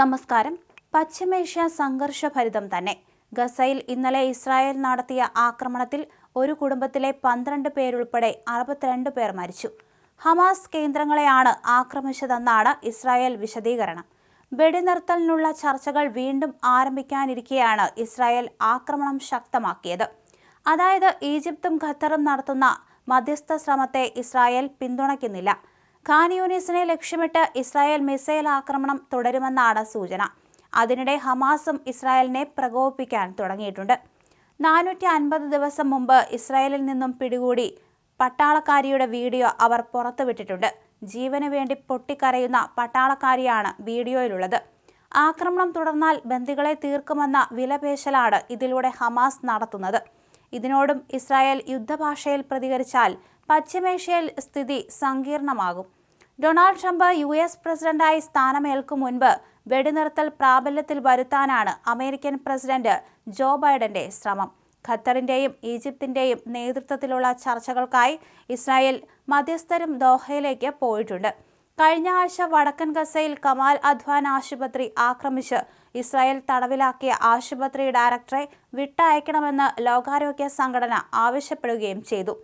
നമസ്കാരം. പശ്ചിമേഷ്യ സംഘർഷഭരിതം തന്നെ. ഗസയിൽ ഇന്നലെ ഇസ്രായേൽ നടത്തിയ ആക്രമണത്തിൽ ഒരു കുടുംബത്തിലെ പന്ത്രണ്ട് പേരുൾപ്പെടെ അറുപത്തിരണ്ട് പേർ മരിച്ചു. ഹമാസ് കേന്ദ്രങ്ങളെയാണ് ആക്രമിച്ചതെന്നാണ് ഇസ്രായേൽ വിശദീകരണം. വെടിനിർത്തലിനുള്ള ചർച്ചകൾ വീണ്ടും ആരംഭിക്കാനിരിക്കെയാണ് ഇസ്രായേൽ ആക്രമണം ശക്തമാക്കിയത്. അതായത് ഈജിപ്തും ഖത്തറും നടത്തുന്ന മധ്യസ്ഥ ശ്രമത്തെ ഇസ്രായേൽ പിന്തുണയ്ക്കുന്നില്ല. ഖാൻ യൂനിസിനെ ലക്ഷ്യമിട്ട് ഇസ്രായേൽ മിസൈൽ ആക്രമണം തുടരുമെന്നാണ് സൂചന. അതിനിടെ ഹമാസും ഇസ്രായേലിനെ പ്രകോപിപ്പിക്കാൻ തുടങ്ങിയിട്ടുണ്ട്. നാനൂറ്റി അൻപത് ദിവസം മുമ്പ് ഇസ്രായേലിൽ നിന്നും പിടികൂടി പട്ടാളക്കാരിയുടെ വീഡിയോ അവർ പുറത്തുവിട്ടിട്ടുണ്ട്. ജീവന് വേണ്ടി പൊട്ടിക്കരയുന്ന പട്ടാളക്കാരിയാണ് വീഡിയോയിലുള്ളത്. ആക്രമണം തുടർന്നാൽ ബന്ദികളെ തീർക്കുമെന്ന വിലപേശലാണ് ഇതിലൂടെ ഹമാസ് നടത്തുന്നത്. ഇതിനോടും ഇസ്രായേൽ യുദ്ധഭാഷയിൽ പ്രതികരിച്ചാൽ പശ്ചിമേഷ്യയിൽ സ്ഥിതി സങ്കീർണമാകും. ഡൊണാൾഡ് ട്രംപ് യു എസ് പ്രസിഡന്റായി സ്ഥാനമേൽക്കും മുൻപ് വെടിനിർത്തൽ പ്രാബല്യത്തിൽ വരുത്താനാണ് അമേരിക്കൻ പ്രസിഡന്റ് ജോ ബൈഡന്റെ ശ്രമം. ഖത്തറിന്റെയും ഈജിപ്തിന്റെയും നേതൃത്വത്തിലുള്ള ചർച്ചകൾക്കായി ഇസ്രായേൽ മധ്യസ്ഥരും ദോഹയിലേക്ക് പോയിട്ടുണ്ട്. കഴിഞ്ഞ ആഴ്ച വടക്കൻ ഗസയിൽ കമാൽ അധ്വാൻ ആശുപത്രി ആക്രമിച്ച് ഇസ്രായേൽ തടവിലാക്കിയ ആശുപത്രി ഡയറക്ടറെ വിട്ടയക്കണമെന്ന് ലോകാരോഗ്യ സംഘടന ആവശ്യപ്പെടുകയും ചെയ്തു.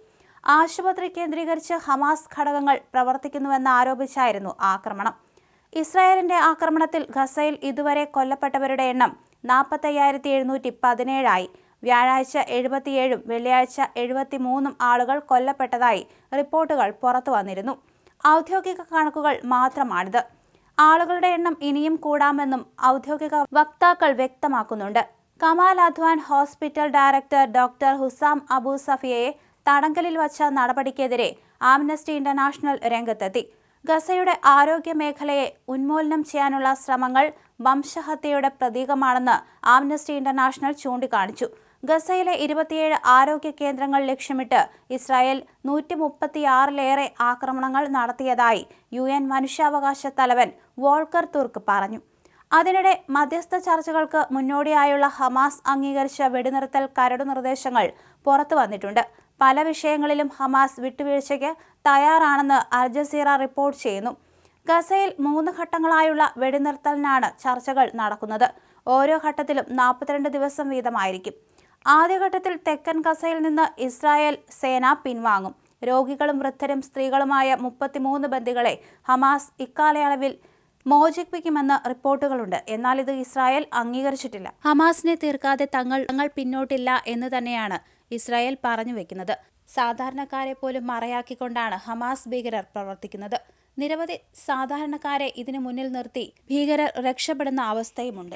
ആശുപത്രി കേന്ദ്രീകരിച്ച് ഹമാസ് ഘടകങ്ങൾ പ്രവർത്തിക്കുന്നുവെന്ന് ആരോപിച്ചായിരുന്നു ആക്രമണം. ഇസ്രായേലിന്റെ ആക്രമണത്തിൽ ഗസയിൽ ഇതുവരെ കൊല്ലപ്പെട്ടവരുടെ എണ്ണം നാൽപ്പത്തയ്യായിരത്തി എഴുന്നൂറ്റി പതിനേഴായി വ്യാഴാഴ്ച എഴുപത്തിയേഴും വെള്ളിയാഴ്ച എഴുപത്തിമൂന്നും ആളുകൾ കൊല്ലപ്പെട്ടതായി റിപ്പോർട്ടുകൾ പുറത്തു വന്നിരുന്നു ഔദ്യോഗിക കണക്കുകൾ മാത്രമാണിത്. ആളുകളുടെ എണ്ണം ഇനിയും കൂടാമെന്നും ഔദ്യോഗിക വക്താക്കൾ വ്യക്തമാക്കുന്നുണ്ട്. Kamal Adwan hospital director doctor Hussam Abu സഫിയയെ തടങ്കലിൽ വച്ച നടപടിക്കെതിരെ ആംനസ്റ്റി ഇന്റർനാഷണൽ രംഗത്തെത്തി. ഗസയുടെ ആരോഗ്യ മേഖലയെ ഉന്മൂലനം ചെയ്യാനുള്ള ശ്രമങ്ങൾ വംശഹത്യയുടെ പ്രതീകമാണെന്ന് ആംനസ്റ്റി ഇന്റർനാഷണൽ ചൂണ്ടിക്കാണിച്ചു. ഗസയിലെ ഇരുപത്തിയേഴ് ആരോഗ്യ കേന്ദ്രങ്ങൾ ലക്ഷ്യമിട്ട് ഇസ്രായേൽ നൂറ്റി മുപ്പത്തിയാറിലേറെ ആക്രമണങ്ങൾ നടത്തിയതായി യു എൻ മനുഷ്യാവകാശ തലവൻ വോൾക്കർ തുർക്ക് പറഞ്ഞു. അതിനിടെ മധ്യസ്ഥ ചർച്ചകൾക്ക് മുന്നോടിയായുള്ള ഹമാസ് അംഗീകരിച്ച വെടിനിർത്തൽ കരട് നിർദ്ദേശങ്ങൾ പുറത്തു വന്നിട്ടുണ്ട്. പല വിഷയങ്ങളിലും ഹമാസ് വിട്ടുവീഴ്ചയ്ക്ക് തയ്യാറാണെന്ന് അൽ ജസീറ റിപ്പോർട്ട് ചെയ്യുന്നു. ഗസയിൽ മൂന്ന് ഘട്ടങ്ങളായുള്ള വെടിനിർത്തലിനാണ് ചർച്ചകൾ നടക്കുന്നത്. ഓരോ ഘട്ടത്തിലും നാൽപ്പത്തിരണ്ട് ദിവസം വീതമായിരിക്കും. ആദ്യഘട്ടത്തിൽ തെക്കൻ ഗസയിൽ നിന്ന് ഇസ്രായേൽ സേന പിൻവാങ്ങും. രോഗികളും വൃദ്ധരും സ്ത്രീകളുമായ മുപ്പത്തിമൂന്ന് ബന്ദികളെ ഹമാസ് ഇക്കാലയളവിൽ മോചിപ്പിക്കുമെന്ന് റിപ്പോർട്ടുകളുണ്ട്. എന്നാൽ ഇത് ഇസ്രായേൽ അംഗീകരിച്ചിട്ടില്ല. ഹമാസിനെ തീർക്കാതെ തങ്ങൾ തങ്ങൾ പിന്നോട്ടില്ല എന്ന് തന്നെയാണ് ഇസ്രായേൽ പറഞ്ഞു വെക്കുന്നത്. സാധാരണക്കാരെ പോലും മറയാക്കിക്കൊണ്ടാണ് ഹമാസ് ഭീകരർ പ്രവർത്തിക്കുന്നത്. നിരവധി സാധാരണക്കാരെ ഇതിനു മുന്നിൽ നിർത്തി ഭീകരർ രക്ഷപ്പെടുന്ന അവസ്ഥയുമുണ്ട്.